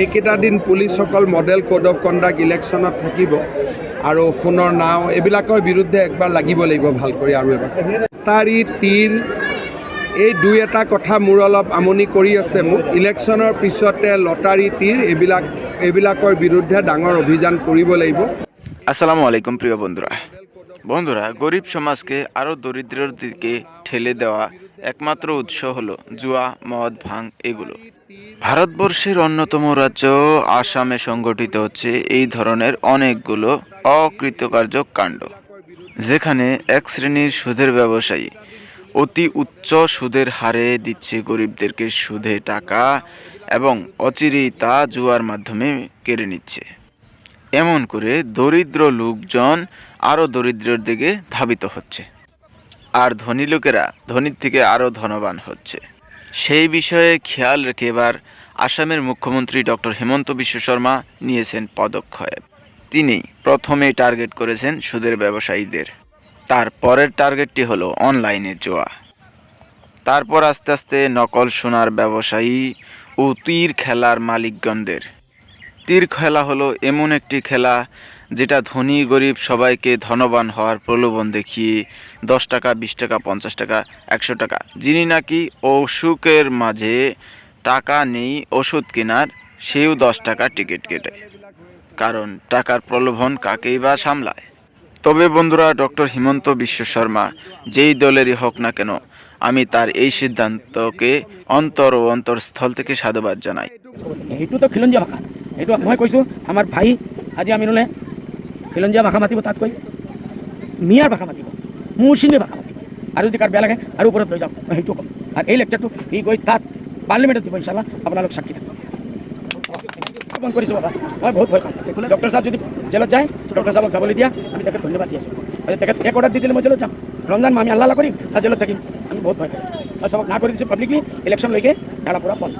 এইকেইটা দিন পুলিচসকল মডেল কোড অফ কণ্ডাক্ট ইলেকশ্যনত থাকিব আৰু সোণৰ নাও, এইবিলাকৰ বিৰুদ্ধে একবাৰ লাগিব লাগিব ভালো কৰি আৰু এবাৰ। তাৰি, তীৰ, এই দুই এটা কথা মোৰ অলপ আমনি কৰি আছে মোক। ইলেকশ্যনৰ পিছতে লটাৰী, তীৰ, এইবিলাক, এইবিলাকৰ বিৰুদ্ধে ডাঙৰ অভিযান কৰিব লাগিব। আসসালামু আলাইকুম প্রিয় বন্ধুরা। বন্ধুরা, গরিব সমাজকে আরও দরিদ্রের দিকে ঠেলে দেওয়া একমাত্র উৎস হলো জুয়া, মদ, ভাং, এগুলো। ভারতবর্ষের অন্যতম রাজ্য আসামে সংগঠিত হচ্ছে এই ধরনের অনেকগুলো অকৃতকার্য কাণ্ড, যেখানে এক শ্রেণির সুদের ব্যবসায়ী অতি উচ্চ সুদের হারে দিচ্ছে গরিবদেরকে সুদে টাকা এবং অচিরেই তা জুয়ার মাধ্যমে কেড়ে নিচ্ছে। এমন করে দরিদ্র লোকজন আরও দরিদ্রের দিকে ধাবিত হচ্ছে। আর ধনী লোকেরা ধনীর থেকে আরও ধনবান হচ্ছে। সেই বিষয়ে খেয়াল রেখে এবার আসামের মুখ্যমন্ত্রী ডক্টর হেমন্ত বিশ্ব শর্মা নিয়েছেন পদক্ষেপ। তিনি প্রথমেই টার্গেট করেছেন সুদের ব্যবসায়ীদের। তার পরের টার্গেটটি হলো অনলাইনে জোয়া। তারপর আস্তে আস্তে নকল সোনার ব্যবসায়ী ও তীর খেলার মালিকগণদের। তীর খেলা হলো এমন একটি খেলা যেটা ধনী গরিব সবাইকে ধনবান হওয়ার প্রলোভন দেখিয়ে দশ টাকা, বিশ টাকা, পঞ্চাশ টাকা, একশো টাকা। যিনি নাকি অসুখের মাঝে টাকা নেই, ওষুধ কেনার, সেও দশ টাকা টিকিট কেটে। কারণ টাকার প্রলোভন কাকেই বা সামলায়? তবে বন্ধুরা, ডক্টর হিমন্ত বিশ্ব শর্মা যেই দলেরই হোক না কেন, আমি তার এই সিদ্ধান্তকে অন্তর ও অন্তরস্থল থেকে সাধুবাদ জানাই। এইটোতো খিলঞ্জীয়া ভাষা এইটো মই কৈছোঁ আমাৰ ভাই আজি আমি খিলঞ্জীয়া ভাষা মাতিব তাত কৈ মিয়াৰ ভাষা মাতিব মুচিঙে ভাষা মাতিব। আৰু যদি কাৰো বেয়া লাগে, আৰু ওপৰত লৈ যাওঁ মই সেইটো ক'ম। আৰু এই লেকচাৰটো সি গৈ তাত পাৰ্লিমেণ্টত দিব ইনশাল্লাহ আপোনালোক সাক্ষী থাকিব। ফোন কৰিছোঁ বাবা। মই বহুত ভয় খাওঁ। ডক্টৰ চাহাব যদি জেলত যায় ডক্টৰ চাহাবক যাবলৈ দিয়া, আমি তেখেত ধন্যবাদ দি আছোঁ। আৰু তেখেত এক অৰ্ডাৰ দি দিলে মই জেলত যাম। ৰমজান মাহ আমি আল্লাহ কৰিম আৰু জেলত থাকিম। আমি বহুত ভয় কৰিছোঁ মই চবক না কৰি দিছোঁ পাব্লিকলি ইলেকশ্যনলৈকে ঢালা পৰা বন্ধ।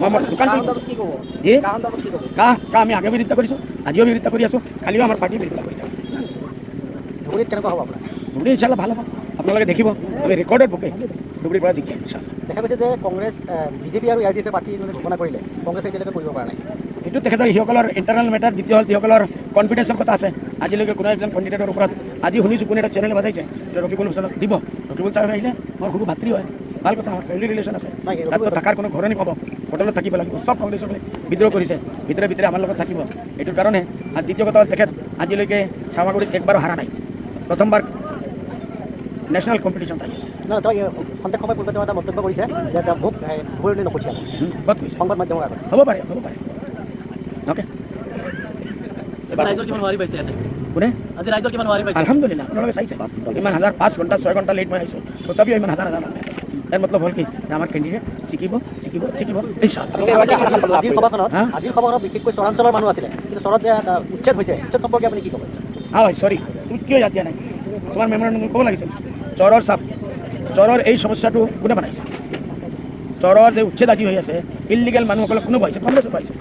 মোৰ দোকান কি কাহ কাহ আমি আগেও বিৰোধিতা কৰিছোঁ আজিও বিৰোধিতা কৰি আছোঁ কালিও আমাৰ পাৰ্টি বিৰোধিতা কৰি থাকোঁ। ধুবুৰীত কেনেকুৱা হ'ব আপোনাৰ? ধুবুৰী ইনশাল্লাহ ভালো হ'ব। আপোনালোকে দেখিব আমি ৰেকৰ্ডেড বুকে ধুবুৰীৰ পৰা জিকিম ইনশাল্লাহ দেখা গৈছে যে কংগ্ৰেছ বিজেপি আৰু ইয়াৰ ডি এফে পাৰ্টি মানে ঘোষণা কৰিলে। কংগ্ৰেছে এতিয়ালৈকে কৰিব পৰা নাই। এইটো তেখেতৰ সিসকলৰ ইণ্টাৰনেল মেটাৰ দ্বিতীয় হ'ল যিসকলৰ কনফিডেন্সৰ কথা আছে। আজিলৈকে কোনো এজন কেণ্ডিডেটৰ ওপৰত আজি শুনিছোঁ কোনে এটা চেনেল বজাইছে ৰফিকুল হুছেইনক দিব। ৰফিকুল চাহেব আহিলে মোৰ সৰু ভাতৃ হয়। ভালো কথা আমাৰ ফেমিলি ৰিলেশ্যন আছে তাততো থকাৰ কোনো ঘৰে নাপাব হোটেলত থাকিব লাগিব চব কংগ্ৰেছসকলে বিদ্ৰোহ কৰিছে। ভিতৰে ভিতৰে আমাৰ লগত থাকিব। এইটোৰ কাৰণে আৰু দ্বিতীয় কথা হ'ল তেখেত আজিলৈকে চামাগুৰিত একবাৰো হাৰা নাই। প্ৰথমবাৰ নেশ্যনেল কম্পিটিশ্যন আহি আছে। খন্তেক সময় পূৰ্বে তেওঁ এটা মন্তব্য কৰিছে যে তেওঁ মোক ক'ত কৈছে সংবাদ মাধ্যমৰ আগত। হ'ব পাৰে হ'ব পাৰে। অ'কে। কোনে? আজি ৰাইজৰ কিমান আলহামদুলিল্লাহ আপোনালোকে চাইছে। ইমান হাজাৰ পাঁচ ঘণ্টা ছয় ঘণ্টা লেট মই আহিছোঁ। তথাপিও ইমান হাজাৰ হাজাৰ মানুহ। ইয়াৰ মতলব হ'ল কি? আমাৰ কেণ্ডিডেট জিকিব জিকিব জিকিব আজিৰ সভাখনত? আজিৰ সভাখনত বিশেষকৈ চৰাঞ্চলৰ মানুহ আছিলে। কিন্তু চৰত যে উচ্ছেদ হৈছে। উচ্ছেদ সম্পৰ্কে আপুনি কি ক'ব? হয় চৰি তুমি কিয় ইয়াত দিয়া নাই? তোমাৰ মেমৰেণ্ডম ক'ব লাগিছিল। জ্বৰৰ চাপ। জ্বৰৰ এই সমস্যাটো কোনে বনাইছে? জ্বৰৰ যে উচ্ছেদ আজি হৈ আছে ইলিগেল মানুহসকলক কোনে বহাইছে? কংগ্ৰেছে বহাইছে।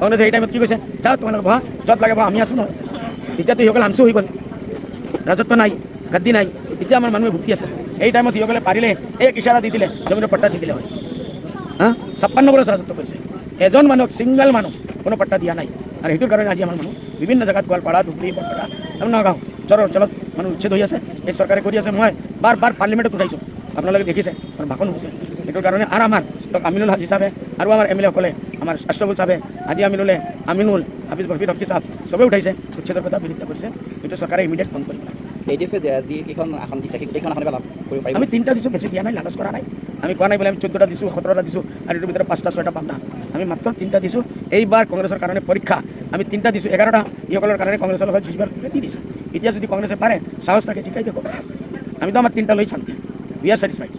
কংগ্ৰেছে এই টাইমত কি কৈছে? যাওক তোমালোকে বহা। য'ত লাগে বহা আমি আছোঁ নহয়। এতিয়াতো সিসকল হামচু হৈ গ'ল। ৰাজত্ব নাই গাদ্দি নাই। এতিয়া আমাৰ মানুহে ভুক্তি আছে। এই টাইমত সিসকলে পাৰিলে এক ইচাৰা দি দিলে জমিনৰ পট্টা দি দিলে হয়। হা? ছাপ্পান্ন বছৰ ৰাজত্ব কৰিছে। এজন মানুহক ছিংগল মানুহ কোনো পাট্টা দিয়া নাই। আৰু সেইটোৰ কাৰণে আজি আমাৰ মানুহ বিভিন্ন জেগাত গোৱালপাৰা ধুবুৰী বৰপেটা নগাঁও জ্বৰৰ অঞ্চলত মানুহ উচ্ছেদ হৈ আছে। এই চৰকাৰে কৰি আছে মই বাৰ বাৰ পাৰ্লিমেণ্টত উঠাইছোঁ। আপোনালোকে দেখিছে মোৰ ভাষণ হৈছে। সেইটোৰ কাৰণে আৰু আমাৰ আমিনুল হাজি চাহে আৰু আমাৰ এম এল এসকলে আমাৰ আষ্টবুল চাহে আজি আমি ল'লে আমিনুল হাফিজ বৰফিৰ ৰফি চাহ চবেই উঠাইছে উচ্ছেদৰ কথা বিৰোধিতা কৰিছে। এইটো চৰকাৰে ইমিডিয়েট বন্ধ কৰিব লাগে এ ডি এফে আসন দিছে সেইখন আসনে লাভ কৰিব পাৰিম আমি তিনিটা দিছোঁ, বেছি দিয়া নাই, লালচ কৰা নাই। আমি কোৱা নাই বোলে, আমি চৈধ্যটা দিছোঁ, সোতৰটা দিছোঁ, আৰু এইটোৰ ভিতৰত পাঁচটা, ছয়টা পাম না। আমি মাত্ৰ তিনিটা দিছোঁ। এইবাৰ কংগ্ৰেছৰ কাৰণে পৰীক্ষা। আমি তিনিটা দিছোঁ, এঘাৰটা। ইসকলৰ কাৰণে কংগ্ৰেছৰ লগত যুঁজিবাৰ দি দিছোঁ। এতিয়া যদি কংগ্ৰেছে পাৰে, সাহস থাকে, জিকাই দিয়ক। আমিতো আমাৰ তিনিটা লৈ চাম। We are satisfied